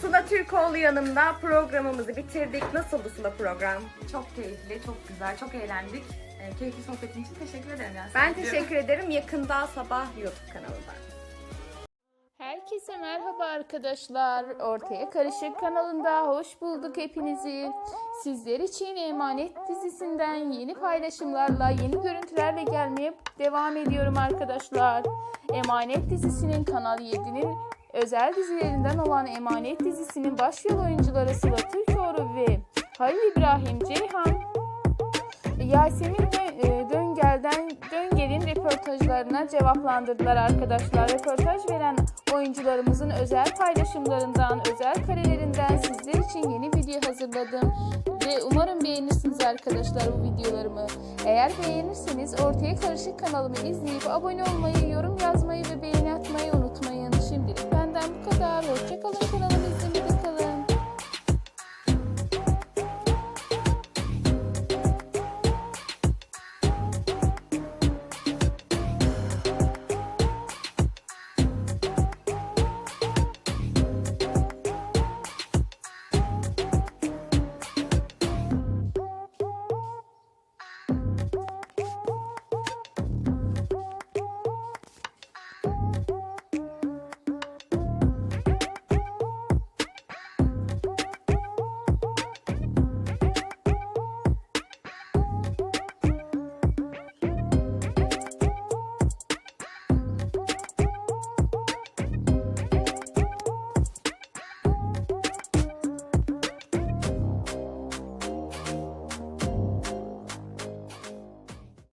Sıla Türkoğlu yanımda programımızı bitirdik. Nasıldı Sıla program? Çok keyifli, çok güzel, çok eğlendik. Ee, keyifli sohbetin için teşekkür ederim. Yani Ben teşekkür ederim. Yakında sabah YouTube kanalında. Herkese merhaba arkadaşlar. Ortaya Karışık kanalında hoş bulduk hepinizi. Sizler için Emanet dizisinden yeni paylaşımlarla, yeni görüntülerle gelmeye devam ediyorum arkadaşlar. Emanet dizisinin Kanal 7'nin özel dizilerinden olan Emanet dizisinin başrol oyuncuları Sıla Türkoğlu ve Halil İbrahim Ceyhan Yasemin e, Döngel'den Döngel'in röportajlarına cevaplandırdılar arkadaşlar. Röportaj veren oyuncularımızın özel paylaşımlarından, özel karelerinden sizler için yeni video hazırladım. Ve umarım beğenirsiniz arkadaşlar bu videolarımı. Eğer beğenirseniz Ortaya Karışık kanalımı izleyip abone olmayı, yorum yazmayı ve beğeni